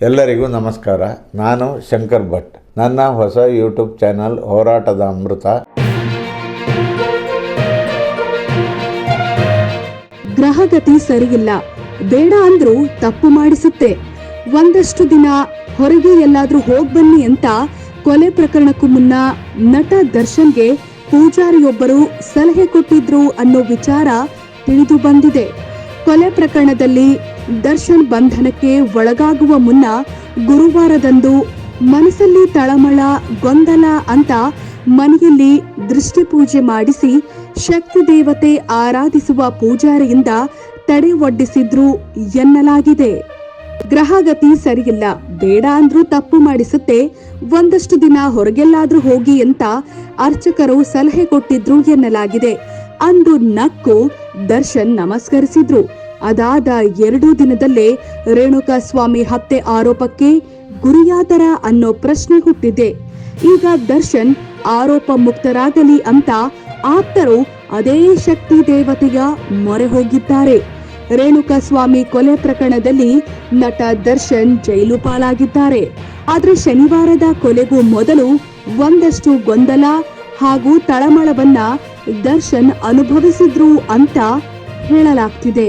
ಎಲ್ಲರಿಗೂ ನಮಸ್ಕಾರ. ನಾನು ಶಂಕರ್ ಭಟ್. ನನ್ನ ಹೊಸ ಯೂಟ್ಯೂಬ್ ಚಾನಲ್ ಹೋರಾಟದ ಅಮೃತ. ಗ್ರಹಗತಿ ಸರಿಯಿಲ್ಲ. ಬೇಡ ಅಂದ್ರೂ ತಪ್ಪು ಮಾಡಿಸುತ್ತೆ. ಒಂದಷ್ಟು ದಿನ ಹೊರಗೆ ಎಲ್ಲಾದ್ರೂ ಹೋಗ್ಬನ್ನಿ ಅಂತ ಕೊಲೆ ಪ್ರಕರಣಕ್ಕೂ ಮುನ್ನ ನಟ ದರ್ಶನ್ಗೆ ಪೂಜಾರಿಯೊಬ್ಬರು ಸಲಹೆ ಕೊಟ್ಟಿದ್ರು ಅನ್ನೋ ವಿಚಾರ ತಿಳಿದು ಬಂದಿದೆ. ಕೊಲೆ ಪ್ರಕರಣದಲ್ಲಿ ದರ್ಶನ್ ಬಂಧನಕ್ಕೆ ಒಳಗಾಗುವ ಮುನ್ನ ಗುರುವಾರದಂದು ಮನಸ್ಸಲ್ಲಿ ತಳಮಳ, ಗೊಂದಲ ಅಂತ ಮನೆಯಲ್ಲಿ ದೃಷ್ಟಿ ಪೂಜೆ ಮಾಡಿಸಿ ಶಕ್ತಿ ದೇವತೆ ಆರಾಧಿಸುವ ಪೂಜಾರಿಯಿಂದ ತಡೆ ಒಡ್ಡಿಸಿದ್ರು ಎನ್ನಲಾಗಿದೆ. ಗ್ರಹಗತಿ ಸರಿಯಿಲ್ಲ. ಬೇಡ ಅಂದ್ರೂ ತಪ್ಪು ಮಾಡಿಸುತ್ತೆ. ಒಂದಷ್ಟು ದಿನ ಹೊರಗೆಲ್ಲಾದ್ರೂ ಹೋಗಿ ಅಂತ ಅರ್ಚಕರು ಸಲಹೆ ಕೊಟ್ಟಿದ್ರು ಎನ್ನಲಾಗಿದೆ. ಅಂದು ನಕ್ಕು ದರ್ಶನ್ ನಮಸ್ಕರಿಸಿದ್ರು. ಅದಾದ ಎರಡು ದಿನದಲ್ಲೇ ರೇಣುಕಾ ಸ್ವಾಮಿ ಹತ್ಯೆ ಆರೋಪಕ್ಕೆ ಗುರಿಯಾದರ ಅನ್ನೋ ಪ್ರಶ್ನೆ ಹುಟ್ಟಿದೆ. ಈಗ ದರ್ಶನ್ ಆರೋಪ ಮುಕ್ತರಾಗಲಿ ಅಂತ ಆಪ್ತರು ಅದೇ ಶಕ್ತಿ ದೇವತೆಯ ಮೊರೆ ಹೋಗಿದ್ದಾರೆ. ರೇಣುಕಾ ಸ್ವಾಮಿ ಕೊಲೆ ಪ್ರಕರಣದಲ್ಲಿ ನಟ ದರ್ಶನ್ ಜೈಲು ಪಾಲಾಗಿದ್ದಾರೆ. ಆದ್ರೆ ಶನಿವಾರದ ಕೊಲೆಗೂ ಮೊದಲು ಒಂದಷ್ಟು ಗೊಂದಲ ಹಾಗೂ ತಳಮಳವನ್ನ ದರ್ಶನ್ ಅನುಭವಿಸಿದ್ರು ಅಂತ ಹೇಳಲಾಗ್ತಿದೆ.